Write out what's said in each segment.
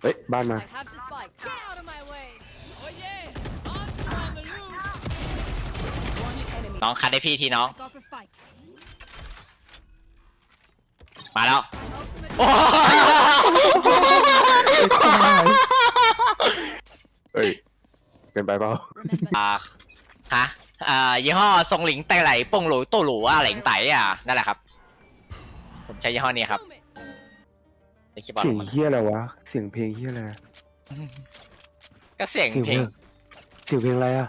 เฮ้ยบ้านมา I have the spike. Get out of my way. น้องคัดได้พี่ทีน้อง Got the spike. มาแล้ว Ultimate โอ้เฮ้ยเกินไปเปล่า remember. อ่าฮะอ่ายี่ห้อทรงหลิงไตไหลปงหลูตู้หลูว่าหลิงไตอะนั่นแหละครับผมใช้ยี่ห้อนี้ครับ Boom it. ในคีย์บอร์ดเสียงมันเฮียอะไรวะ เสียงเพลงเฮียอะไรก็เสียงเสียงเพเพลลงงเสียงเพลงอะไรอะ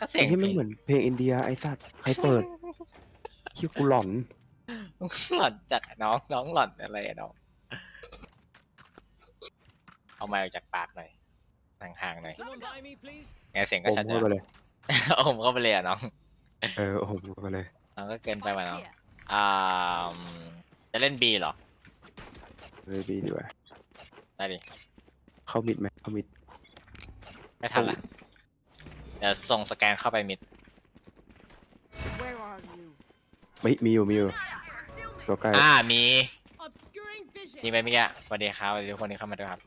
ก็เสีไอ้ยงที่เพลมันงเหมือนเพลงอินเดียไอ้สัตว์ใครเปิดคิวกูหลอนหล่อนจัดอะน้องน้องหล่อนอะไรอะน้องเอาไมาออกจากปากหน่อยห่างๆหน่อย Someone buy me, please. ไงเสียงผก็มชัดเข้าไปจะเลย โอ้ผมเข้าไปเลยอะน้อง เออผมเข้าไปเลยน้องก็เกินไปว่ะ Spike's น้อง here. อ่าจะเล่นบีเหรอ เลยดีดีกว่าได้ดิ เข้ามิดไหมเข้ามิดไม่ทันละ เดี๋ยวส่งสแกนเข้าไปมิด Where are you? ไม่มีอยู่มีอยู่ตัวใกล้อ่ามี Obscuring vision. มีไหมเมื่อกี้สวัสดีครับสวัสดีทุกคนที่เข้ามาด้วยครับ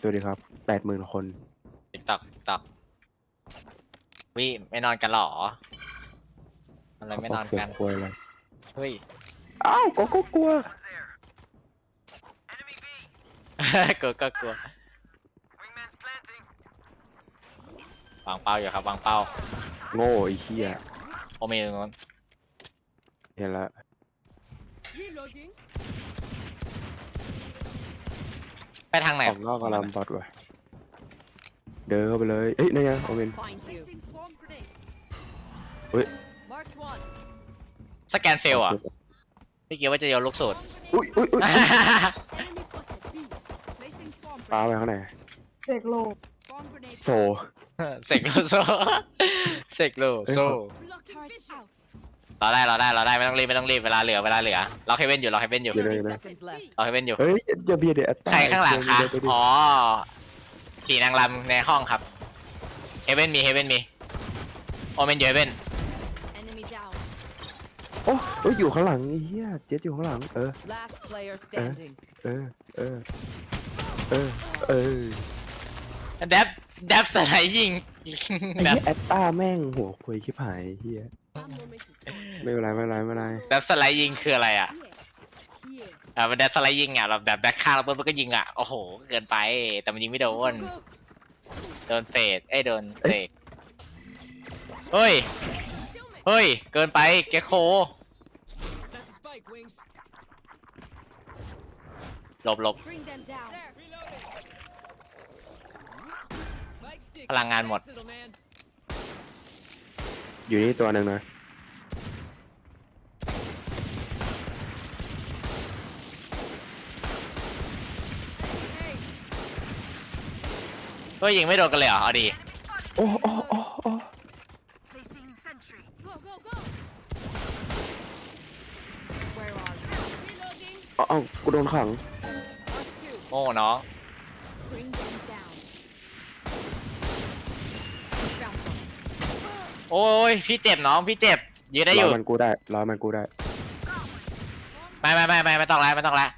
สวัสดีครับแปดหมื่นคนติ๊กต็อกติ๊กต็อกวิไม่นอนกันเหรออะไรไม่นอนเสียกังนควยอะไรเฮ้ย อ้าวก็ก็กลัว กลัวก็กลัววางเป้าอยู่ครับวางเป้าโง่ไอ้เหี้ยโอเมตรงนู้นเห็นละ Reloading. ไปทางไหนออกนอกกำลังบอดว่ะเดินเข้าไปเลยเอ้ยนั่นไงโอเมน Find you. Placing swarm grenade. เฮ้ย Marked one. สแกนเฟลอะพี่เกียวว่าจะโยนลูกสูตรอุ้ยอุ้ยอุ้ย Enemy spotted. B. Placing swarm ปลา grenade. ไปข้างใน Swarm grenade. โซ เสกโลโซเสกโลโซ Blocking vision. out. รอได้รอได้รอได้ไม่ต้องรีบไม่ต้องรีบเวลาเหลือเวลาเหลือเราเคเว่นอยู่เราเคเว่นอยู่เดี๋ยว30นะ seconds left. เราเคเว่นอยู่เฮ้ยอย่าเบียดเดี๋ยวใครข้างหลังคะเดี๋ยวเดี๋ยวเดี๋ยวอ๋อผีนางรำในห้องครับเฮเว่นมีเฮเว่นมีโอเมนอยู่เฮเว่น Enemy down. โอ้เอ้ยอยู่ข้างหลังไอ้เหี้ยเจ็ดอยู่ข้างหลัง เออ Last player standing. เออเออ เออ เออแดบแดบสไลด์ยิงไอ้แดบเหี้ยแอตตาแม่งหัวคุยชิบหายไอ้เหี้ย That moment is gone. ไม่เป็นไรไม่เป็นไรไม่เป็นไรแดบสไลด์ยิงคืออะไรอะ Here. Here. อ่ามันแดบสไลด์ยิงอะแบบแบบแบ็คข้างแล้วปุ๊บมันก็ยิงอะโอ้โหเกินไปแต่มันยิงไม่โดน Go. โดนเศษเอ้ยโดนเศษเฮ้ยเฮ้ยเกินไปเกโค That's the spike, wings. หลบหลบ Bring them down. Reloading. Spike stick. พลังงานหมด Thanks, little man. อยู่นี่ตัวหนึ่งนะ Hey. เฮ้ยยิงไม่โดนกันเลยเหรอเอาดี โอ้โอ้โอ้โอ้ Go, go, go. Where are you? Reloading. เอาเอากูโดนขัง Mark two. โง่น้อง Bring them down. Found one. โอ้ยพี่เจ็บน้องพี่เจ็บยืนได้อร้อยู่ยมันกูได้ร้อยมันกูได้ ไม่ไม่ไม่ไม่ไม่ต้องแล้วไม่ต้องแล้ว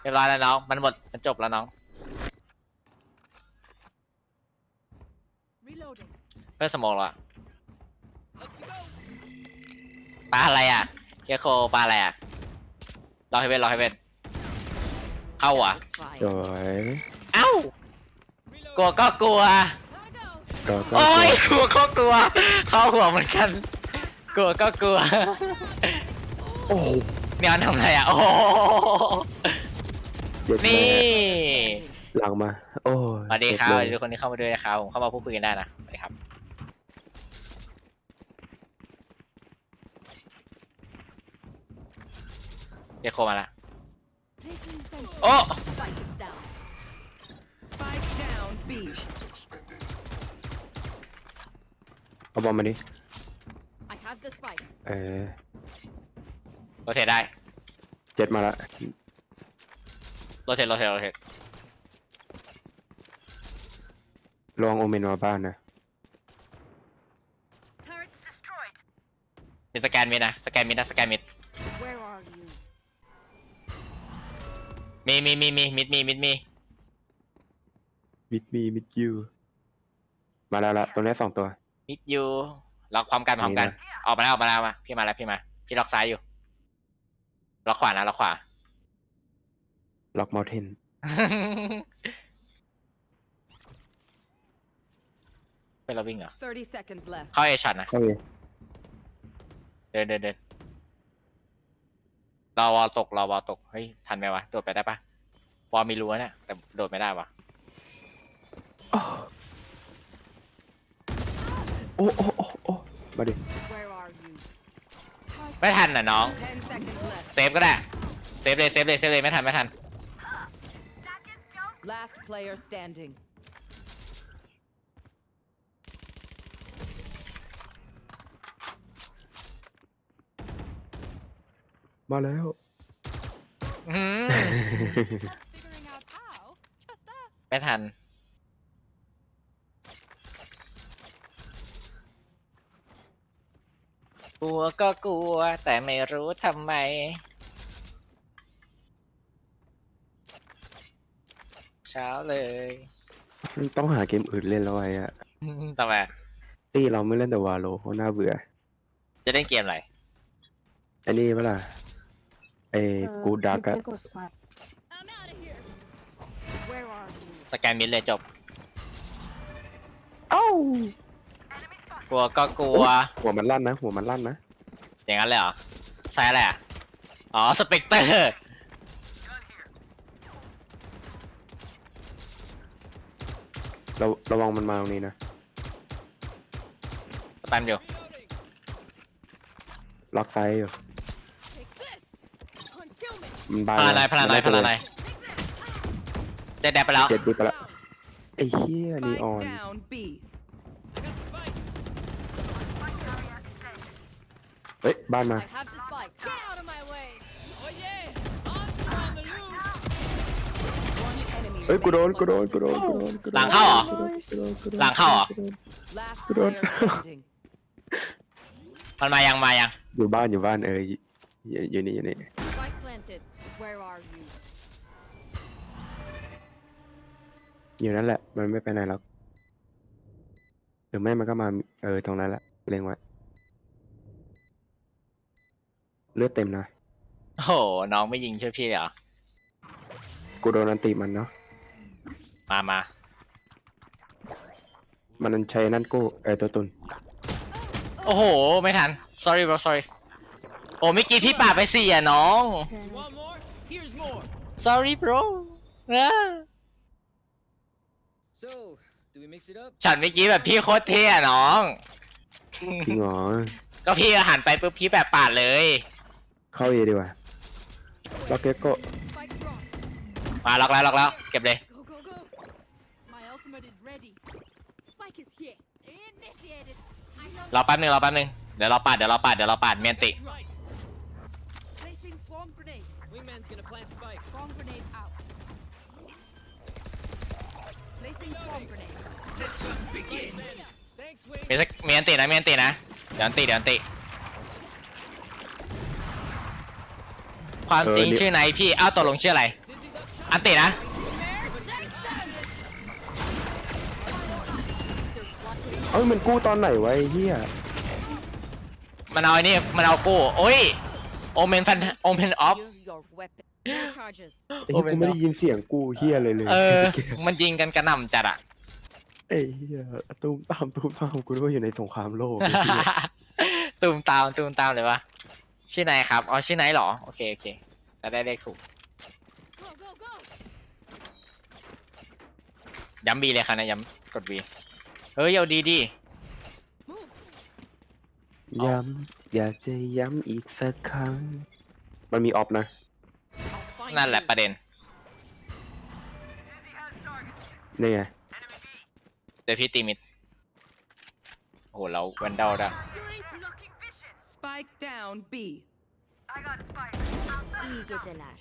เรียบร้อยแล้วน้องมันหมดมันจบแล้วน้อง Reloading. เพื่อสโมองแล้วอะ Up we go. ปลาอะไรอะเกโคปลาอะไรอะรอให้เว้นรอให้เว้น เข้าอะ Satisfied. สวยเอ้ากลัวก็กลัว Gotta go. ก็ก็โอ้ยกลัวก็กลัว เข้าหัวเหมือนกัน กลัวก็กลัวโอ้โหเนี่ยมันทำอะไรอะ โอ้โหเจ็ดนี่แม่หลังมา โอ้ยสวัสดีครับสเจ็วัสเลยดีทุกคนที่เข้ามาด้วยนะครับผมเข้ามาพูดคุยกันได้นะสวัสดีครับ เดี๋ยวโคมาละ Placing sentry. โอ้ Spike is down. Spike down B. เอาบอลมาดิ I have the spike. เออโรเทตได้เจ็ดมาละโรเทตโรเทตโรเทตลองโอเมนมาบ้านนะ Turret destroyed. มีสแกนมิดนะ สแกนมิดนะ สแกนมิด มีมีมีมีมิดมีมิดมีมิดมีมิดยูมาแล้วละตัวนี้สองตัว มิดยูล็อกความกันพร้อมกันนี่ออกมาแล้วออกมาแล้วมาพี่มาแล้วพี่มา พี่ล็อกซ้ายอยู่ ล็อกขวานะล็อกขวา ล็อกมอลเทนเป็นเราวิ่งเหรอ 30 seconds left. เข้าเอช็อตนะเข้าเลยเดินเดินเดิน รอวอลตกรอวอลตก เฮ้ย ทันไหมวะ โดดไปได้ปะวอลมีรั้วเนี่ยแต่โดดไม่ได้วะโอ้โอ้โอ้โอ้มาดิ Where are you? ไม่ทันน่ะน้อง10 seconds left. เซฟก็ได้ เซฟเลย เซฟเลย เซฟเลย ไม่ทัน ไม่ทัน Last player standing. มาแล้ว อื้อหือ Figuring out how? Just ask. ไม่ทัน กลัวก็กลัว แต่ไม่รู้ทำไม เช้าเลย ต้องหาเกมอื่นเล่นแล้วไอ้อะทำไม ตี้เราไม่เล่นแต่วาโลเพราะน่าเบื่อ จะเล่นเกมอะไรไอ้นี่เปะล่า ไอ้กูดักอะ I'm out of here. Where are you? สแกนมิดเลยจบ เอ้ากลัวก็กลัว หัวมันลั่นนะ หัวมันลั่นนะอย่างนั้นเลยเหรอใช่แหละไรอะอ๋อ สเปกเตอร์ เราระวังมันมาตรงนี้นะตันอยู่ Reloading. ล็อกไซด์อยู่ Take this. Concealment. มันบานพลานาแล้ยวพลานามัได้ยพลานายเจ็ดแดบไปแล้ว เจ็ดดูไปแล้วไอ้เหี้ยนีออ Spike น down B. I got the spike. เฮ้ยบ้านมา I have the spike. Get out of my way. Oh yeah. Monster on the loose. One enemy เฮ้ยกูโดน remaining. กูโดนกูโดนกูโดนกูโดนหลังเข้าเหรอ กูโดนกูโดนกูโดนหลังเข้าเหรอ Last Good one. player standing. มันมายังมายังอยู่บ้านอยู่บ้านเอออยู่อยู่นี่อยู่นี่ Spike planted. Where are you? อยู่นั่นแหละ มันไม่ไปไหนหรอกหรือไม่มันก็มา เออ ตรงนั้นแหละเล็งไว้เลือดเต็มนะโอ้โห น้องไม่ยิงช่วยพี่เลยเหรอ กูโดนอันติมันเนาะมามามันใช้นั่นกู้เออตัวตุนโอ้โห ไม่ทัน sorry bro sorry โอ้เมื่อกี้พี่ปาดไปสี่อะน้อง You want more? Here's more. sorry bro อะ So, do we mix it up? ฉันเมื่อกี้แบบพี่โคตรเท่อะน้อง จริงเหรอก็พี่หันไปปุ๊บพี่แบบปาดเลย เข้าเอดีกว่าล็อกเก็ตโก Spike drop. มาล็อกแล้วล็อกแล้ว เก็บเลย Go, go, go. My ultimate is ready. Spike is here. Initiated. I know รอแป๊บหนึงรอแป๊บหนึงเดี๋ยวเราปาดเดี๋ยวเราปาดเดี๋ยวเราปาดเมียนติ Right. placing swarm grenade. Wingman's gonna plant spike. Swarm grenade out. Placing swarm grenade. Thanks, Wing. มีสักมีอันตินะมีอันตินะเดี๋ยวอันติเดี๋ยวอันติ ความจริงเออนี่ชื่อไหนพี่เอ้าตกลงชื่ออะไร Dizzy's up. อันตินะ เอ้ยมันกู้ตอนไหนวะไอ้เหี้ยมันเอาไอ้นี่มันเอากู้โอ้ยโอเมนฟันโอเมนออฟ Use your weapon. No charges. ไอ้เหี้ยกูไม่ได้ยินเสียงกู้เหี้ยเลยเลยเออ มันยิงกันกระหน่ำจัดอะ ไอ้เหี้ยตูมตามตูมตามกูนึกว่าอยู่ในสงครามโลกไอ้เหี้ย ตูมตามตูมตามเลยวะชื่อไหนครับอ๋อชื่อไหนเหรอโอเคโอเคจะได้เลขถูก Go, go, go. ย้ำบีเลยครับนะย้ำกดบีเฮ้ยเอาดีดี Move. ย้ำอยากจะย้ำอีกสักครั้ง มันมีออฟนะ I'll find นั่นแหละ you. ประเด็นนี่ไง เดี๋ยวพี่ตีมิดโอ้โหเราแวนดอลได้ Spike down B. İyi geceler.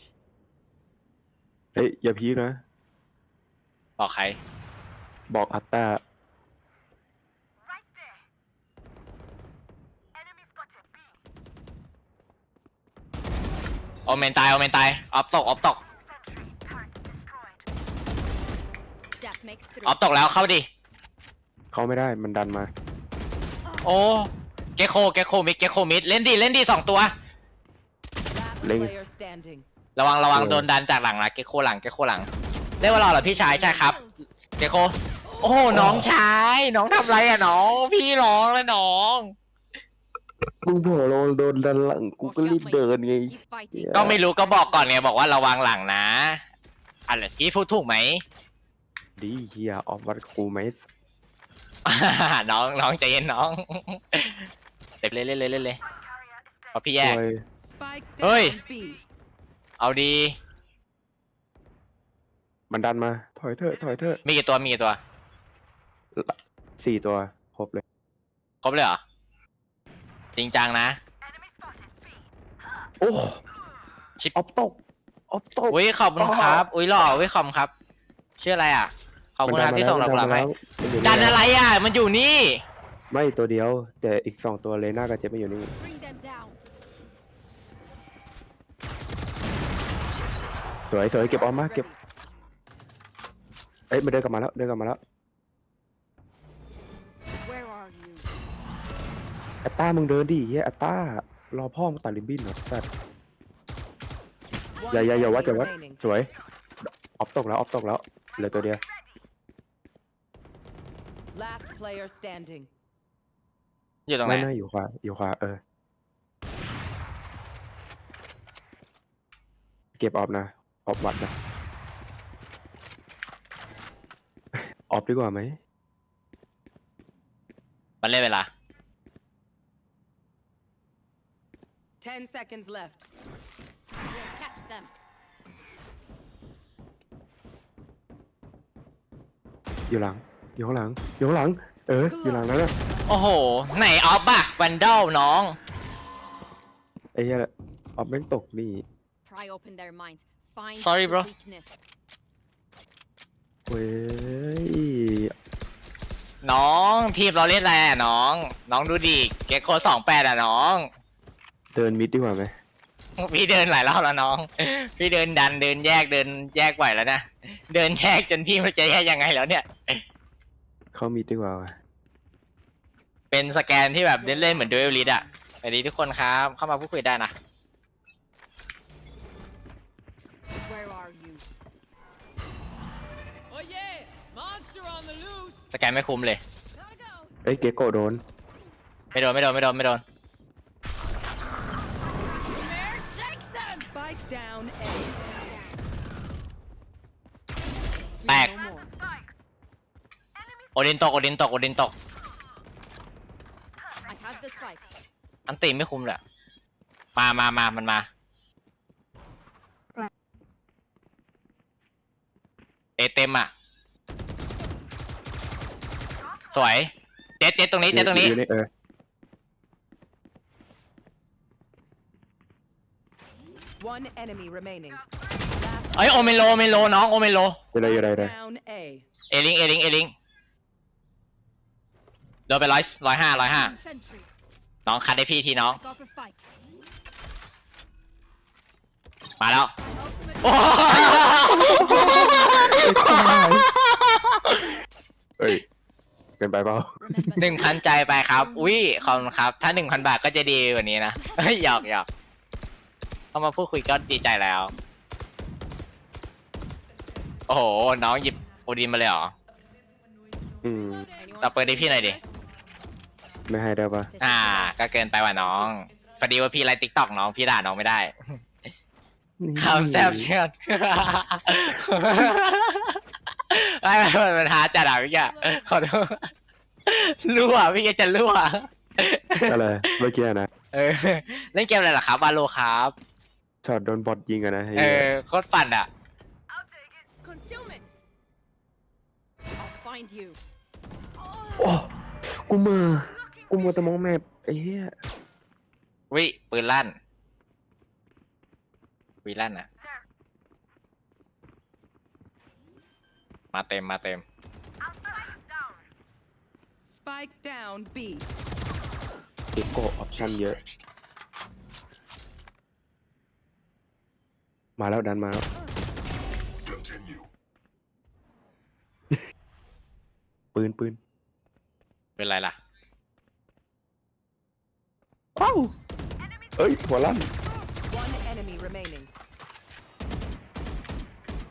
เฮ้ย อย่าพีคนะ บอกใคร บอกอัตตา โอเมนตายโอเมนตายออฟตกออฟตกออฟตกแล้วเข้าดิ เข้าไม่ได้มันดันมาโอ้เกโคเกโคมิดเกโคมิดเล่นดีเล่นดีสองตัว Last ระวังระวังโดนดันจากหลังนะเกโคหลังเกโคหลังเล่นว่ารอเหรอพี่ชายใช่ครับเกโคโอ้หน้องชายน้องทำไรอะน้อง พี่ร้องเลยวน้อง มึงบอกเราโดนดันหลังกูก็รีบเดินไง Keep fighting. ก็ไม่รู้ก็บอกก่อนไงบอกว่าระวังหลังนะอะไรพี่พูดถูกไหม ดีเฮียออกวัดกูไหมน้องน้องใจเย็นน้องเด็กเล่นเล่นเล่นเล่นเลยเพราะพี่แยกโอ้ย Spike Oi. down B. เอาดีมันดันมา ถอยเถอะถอยเถอะมีกี่ตัวมีกี่ตัวสี่ตัว ครบเลย ครบเลยเหรอ จริงจังนะ โอ้ชิป ออฟตกออฟตก อุ้ยขอบคุณครับ อุ้ยหล่ออุ้ยขอบคุณครับชื่ออะไรอะ ขอบคุณครับที่ส่งดอกกุหลาบให้มันอยู่ดันอะไรอะ มันอยู่นี่ ไม่ตัวเดียว แต่อีกสองตัวเลน่ากับเจ็บไม่อยู่นี่ Bring them down. สวยสวยเก็บออมมา Ready. เก็บ เอ้ยมันเดินกลับมาแล้วเดินกลับมาแล้ว แอตต้ามึงเดินดิเฮียแอตต้ารอพ่อมึงตัดริบบิ้นเหรอแต่ One อย่าอย่าอย่าวัด enemy อย่าวัด remaining. สวยออฟตกแล้วออฟตกแล้วเหลือตัวเดียว Last player standing. อยู่ตรงไหนไม่ไม่อยู่ขวาอยู่ขวาเออ เก็บออฟนะออฟวัดนะออฟดีกว่าไหมมันเล่นเวลา Ten seconds left. We'll catch them. อยู่หลัง อยู่ข้างหลัง อยู่ข้าง หลังเอออยู่หลังนั้นแหละโอ้โห ไหนออฟอะวันเดลน้องไอ้เหี้ยออฟแม่งตกนี่ Pry open their minds. Find Sorry, the bro. weakness. เว้ยน้องทีมเราเล่นอะไรอะน้อง น้องดูดิ เกโคสองแปดอะน้อง เดินมิดดีกว่าไหมพี่เดินหลายรอบแล้วน้อง พี่เดินดันเดินแยกเดินแยกไหวแล้วนะ เดินแยกจนพี่ไมันจะแยกยังไงแล้วเนี่ย เข้ามิดดีกว่าว่ะเป็นสแกนที่แบบเล่นเล่นๆเหมือนดูเอลิดอะสวัสดีทุกคนครับ เข้ามาพูดคุยได้นะ Where are you? Oh yeah! Monster on the loose! สแกนไม่คุ้มเลย Gotta go. เอ้ยเกโกโดน ไม่โดนไม่โดนไม่โดนไม่โดน down A. แตก No more. โอดินตก โอดินตก โอดินตก I have the spike. อันตีไม่คุ้มเลยอะมามามามันมาเอเต็มอะ สวย เจ็ดเจ็ดตรงนี้ เจ็ดตรงนี้ อยู่เออ One enemy remaining. Last เอ้ยโอเมโลโอเมโลน้องโอเมโล อยู่เลยอยู่เลยเลย down A. เอลิงเอลิงเอลิงโดนไปร้อยร้อยห้าร้อยห้า Sentry. น้องคัดให้พี่ทีน้อง Got the spike. มาแล้ว Ultimate โอ้เอ้ยเป็นไปเปล่า remember. หนึ่งพันใจไปครับ อุ้ยขอบคุณครับ ถ้าหนึ่งพันบาทก็จะดีกว่านี้นะเฮ้ยหยอกหยอก เข้ามาพูดคุยก็ดีใจแล้ว โอ้โห น้องหยิบโอดินมาเลยเหรอ อืม Anyone เราเปิดให้พี่หน่อยดิ ไม่ให้ได้ปะ This อ่า is ก็เกินไปว่ะน้องพอดีว่าพี่ไลฟ์ติ๊กต็อกน้องพี่ด่าน้องไม่ได้นี่คำแซบเชื่อดไม่ไม่ไม่มันหาจัดอะพี่แกขอโทษรั่วพี่แกจะรั่วอะไรเมื่อกี้นะ เออ เล่นเกมอะไรเหรอครับวาโลครับ ช็อตโดนบอทยิงอะนะไอ้เอเหี้ยอโคตรปั่นอะ concealment. I'll find you. โอ้กูมือกูมัวแต่มองแมพไอ้เหี้ยวิปืนลั่นวิลั่นอะมาเต็มมาเต็ม Spike down B. เกโกออปชั่นเยอะ มาแล้วดันมาแล้ว ปืนปืนเป็นไรล่ะ เอ้าเอ้ยหัวลั่น One enemy remaining.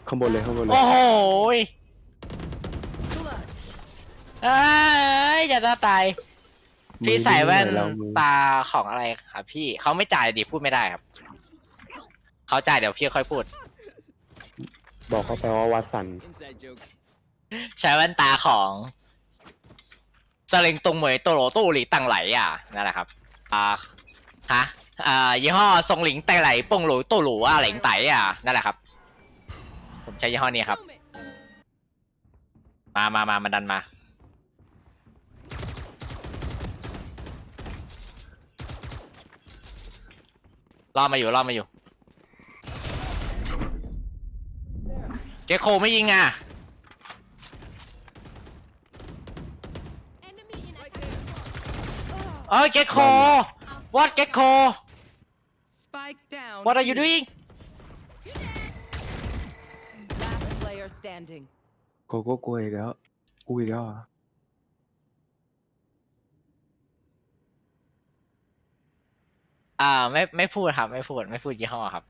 ข้างบนเลยข้างบนเลย โอ้โหย Clutch. เอ้ยจะตาตาย พี่ใส่แว่นมือเรามือ ตาของอะไรครับพี่เขาไม่จ่ายดิพูดไม่ได้ครับ เขาจ่ายเดี๋ยวพี่ค่อยพูด บอกเขาไปว่าวัดสัน Inside joke. ใช้แว่นตาของสลิงตรงเหมยโตโรตู้หลีตังไหลอะนั่นแหละครับอ่าฮะอ่ายี่ห้อทรงหลิงไตไหลปงหลูตู้หลูอะหลิงไตอะนั่นแหละครับ ผมใช้ยี่ห้อนี้ครับ Boom it. มามามามาดันมา รอมาอยู่รอมาอยู่ เจโคไม่ยิงอะ Enemy in attack. เอ้ยเจโค what เจโค Spike down. what are you B. doing Last player standing. โกโก้กลัวอีกแล้วกูอีกแล้วเหรออ่าไม่ไม่พูดครับไม่พูดไม่พูดยี่ห้อครับพ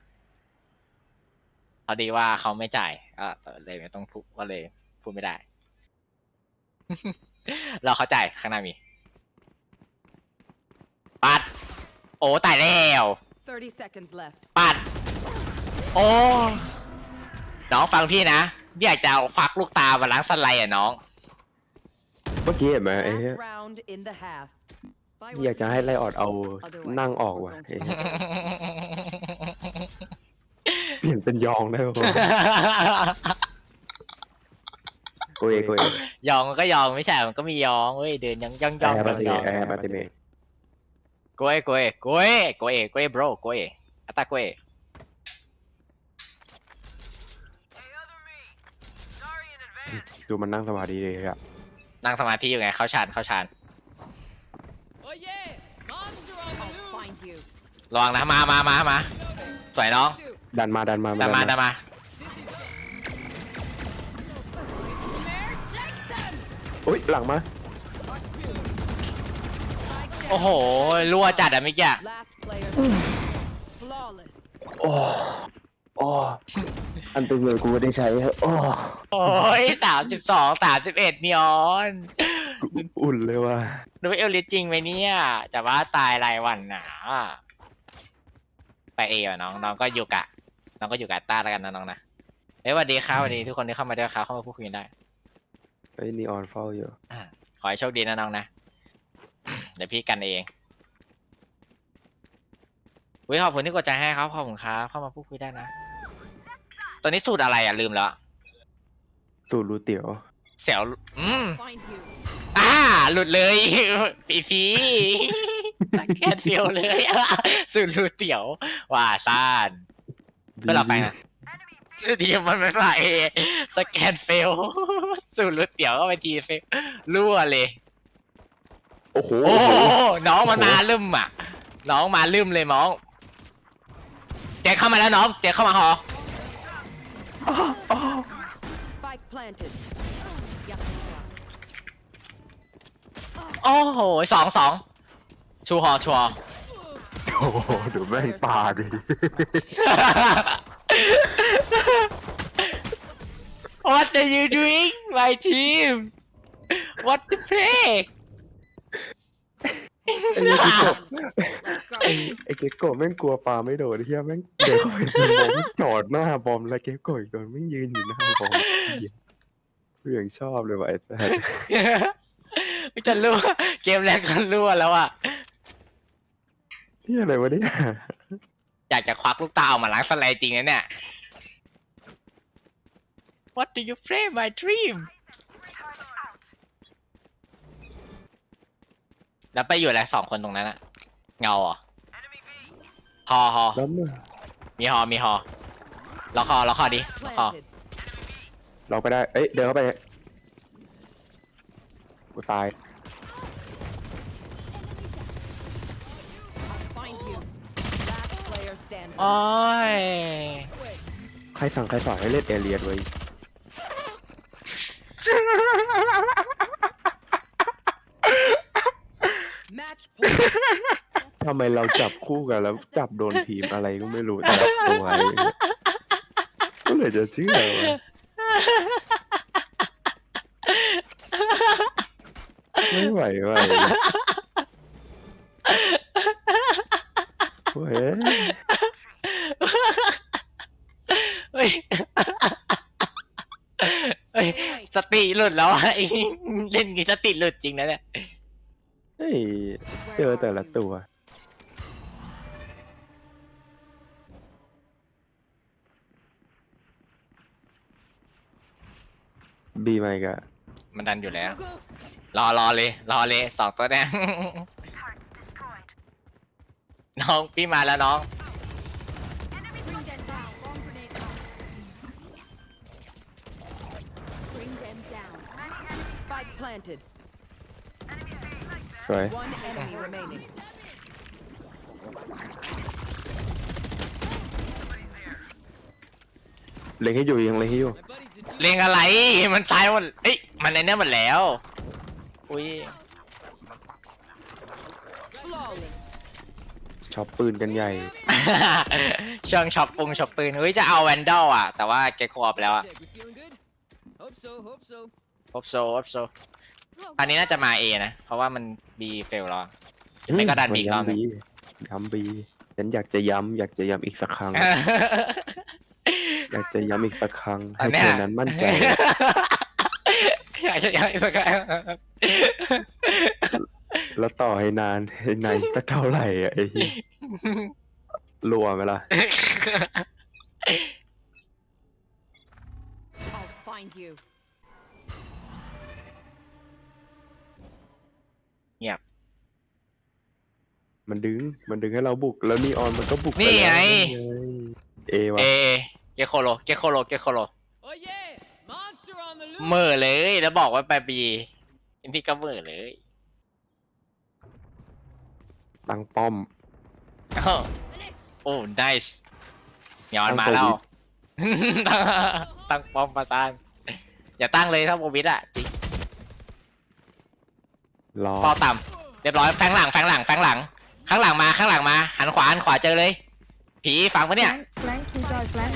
อดีว่าเขาไม่จ่ายอ่าเลยไม่ต้องพูดก็เลยพูดไม่ได้ เราเข้าใจายข้างหน้ามีปัด โอ้ตายแล้ว30 seconds left. ปัด โอ้น้องฟังพี่นะพี่อยากจะเอาฟักลูกตามาล้างสไลด์อะน้อง เมื่อกี้เห็นไหมไอ้เหี้ย Last round in the half. อยากจะให้ไล่ออดเอานั่งออกว่ะไอ้เหี้ย เปลี่ยนเป็นยองได้ป่ะกูเองกูเองยองก็ยองไม่ใช่มันก็มียองเว้ยเดินยังย่องย่องแอร์ย่บัองติยเมองแอร์บัติเมโกเอโกเอโกเอโกเอโกเอ bro โกเออัตตาโกเอดูมันนั่งสมาธิเลยอะนั่งสมาธิอยู่ไงเข้าฌานเข้าฌาน Oh yeah! Monster on the loose! Find you. ระวังนะมามามามาสวยน้อง Two. ดันมาดันมาดันมาดันมา There, check them. อุ้ยหลังมา โอ้โหรัวจัดอะเมื่อกี้ Last player standing. Flawless. โอ้โอ้อันตึงเลยกูไม่ได้ใช้โอ้โอ้ยสามสิบสองสามสิบเอ็ดนีออนกูอุ่นเลยว่ะดูเอลลิสจริงไหมเนี่ยจะว่าตายรายวันหนาไปเอวะน้องน้องก็อยู่กะ น้องก็อยู่กะต้าแล้วกันนะน้องนะเอ้ยสวัสดีครับสวัสดีทุกคนที่เข้ามาด้วยครับเข้ามาพูดคุยกันได้ไอ้นีออนเฝ้าอยู่ขอให้โชคดีนะน้องนะ เดี๋ยวพี่กันเองวิขอบคุณที่กดใจให้ครับขอบคุณครับเข้ามาพูดคุยได้นะ ตอนนี้สูตรอะไรอะลืมแล้วสูตรรูเตี๋ยว เสียว อืม Find you. อ่า หลุดเลยปีฟีแคทเฟียวเลย สูตรรูเตี๋ยว ว่าซ่าน เพื่อนเราไปนะทีมมันไม่ไปสแกนเฟล สูตรรูเตี๋ยวก็ไปทีเฟลรั่วเลย โอ้โห โอ้โหน้องมันมาลืมอะ น้องมาลืมเลยน้อง เจ๊เข้ามาแล้วน้อง เจ๊เข้ามาหอ Spike planted. โอ้โหสองสองชูหอชัวร์โอ้โหดูแม่งปลาดิ What are you doing my team What the play ไอ้เหี้ยเก็กโกะ Let's go. ไอ้เก็กโกะแม่งกลัวปลาไม่โดดไอ้เฮียแม่งเดินเข้าไปในบอมจอดหน้าบอมแล้วเก็กโกะอีกตัวแม่งยืนอยู่หน้าบอมเหี้ยกูอย่างชอบเลยว่ะไอ้สัสจะรั่วเกมแรกก็รั่วแล้วอะ เฮียอะไรวะเนี่ยอยากจะควักลูกตาออกมาล้างสไลด์จริงนะเนี่ย What do you play my dream แล้วไปอยู่อะไรสองคนตรงนั้นอะเงาเหรอฮอฮอแล้วมึงมีฮอมีฮอล็อกคอล็อกคอดิล็อกคอ Planted. เราไปได้ เอ้ย เดินเข้าไปกูตาย โอ้ยใครสั่งใครสั่งให้เล่นเอเลียดไว้ทำไมเราจับคู่กันแล้วจับโดนทีมอะไรก็ไม่รู้แต่ลตัวเก็เลยจะชื่อวะไม่ไหวว่ะเฮ้ย เฮ้ย Stay away. สติหลุดแล้วอะไอ้เล่นงี้สติหลุดจริงนะเนี่ยเฮ้ยเจอแต่ละตัว บีมาอีกอะมันดันอยู่แล้ว Go, go. รอรอเลย รอเลยสองตัวแดงน้องพี่มาแล้วน้อง planted. สวย One enemy remaining. เล็งให้อยู่ยังเล็งให้อยู่ My buddy's the เล็งอะไร มันตายหมดเอ้ย มันในเนี้ยหมดแล้ว อุ้ย Flawless. ช็อปปืนกันใหญ่ ช่วงช็อปปุงช็อปปืนเฮ้ย จะเอาแวนดอลอะ แต่ว่าแกโคออฟแล้วอะ Jack, we feeling good? Hope so, hope so. ฮบโซฮบโซ Go, อันนี้ go. น่าจะมาเอนะ เพราะว่ามันบีเฟลแล้วไม่ก็ดันบีก็ย้ำบีย้ำบีฉันอยากจะย้ำอยากจะย้ำอีกสักครั้ง อยากจะย้ำอีกสักครั้งอัให้นเนี้เธยอนั้นมั่นใจ อยากจะอยากจะสักครั้ง แล้วต่อให้นานให้นานสักเท่าไหร่อะไอ้เหี้ยรัวไหมล่ะ I'll find you. เงียบ มันดึง มันดึงให้เราบุก แล้วนีออนมันก็บุกนี่ปแล้วไงเอวะเอเกโคโลเกโคโลเกโคโล Oh yeah! Monster on the loose! เหม่อเลยแล้วบอกว่าไปบีอันนี้ก็เหม่อเลยตั้งป้อม อ้าวโอ้ไนส์ย้อนมาแล้ว ตั้งป้อมประสานอย่าตั้งเลยถ้าโมวิดอะจริง รอเป้าต่ำเรียบร้อยแฟงหลังแฟงหลังแฟงหลัง ข้างหลังมาข้างหลังมา หันขวาหันขวาเจอเลย ผีฟังปะเนี่ย Flank, enjoy flank.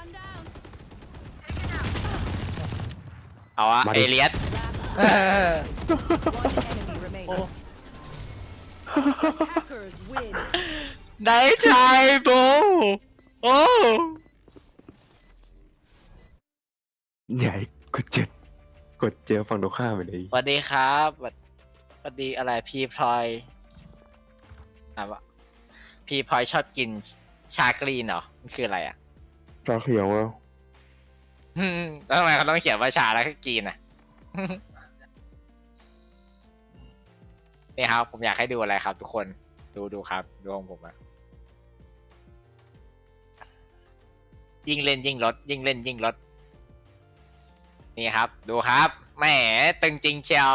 One down. เอาอะมาดิ เอเลียส One enemy remaining. Oh. Hackers win. ได้ใจโบโอ้ใหญ่กดเจ็ดกดเจอฝั่งตรงข้ามไปเลย สวัสดีครับสวัสส วัสดีอะไรพี่พลอยอะวะพี่พลอยชอบกินชากรีนเหรอมันคืออะไรอะชาเขียวอะอืมแล้วทำไมเขาต้องเขียนว่าชาแล้วก็กินอะ นี่ครับ ผมอยากให้ดูอะไรครับ ทุกคนดูดูครับดูของผมอะยิ่งเล่นยิ่งลดยิ่งเล่นยิ่งลดนี่ครับ ดูครับแหมตึงจริงเชียว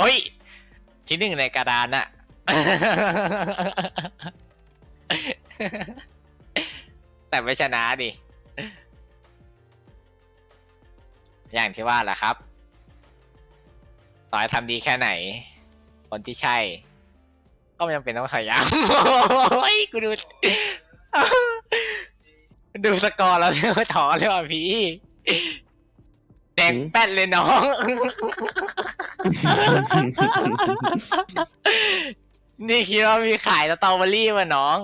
โอ้ย ที่หนึ่งในกระดานอะแต่ไม่ชนะดิ อย่างที่ว่าแหละครับ ต่อให้ทำดีแค่ไหน คนที่ใช่ ก็ไม่จำเป็นต้องพยายามโอ้ยกูดู ดูสกอร์แล้วถอเลยว่ะพี่ ดงแป้นเลยน้อง นี่คิดว่ามีขายสตรอเบอรี่มาน้อง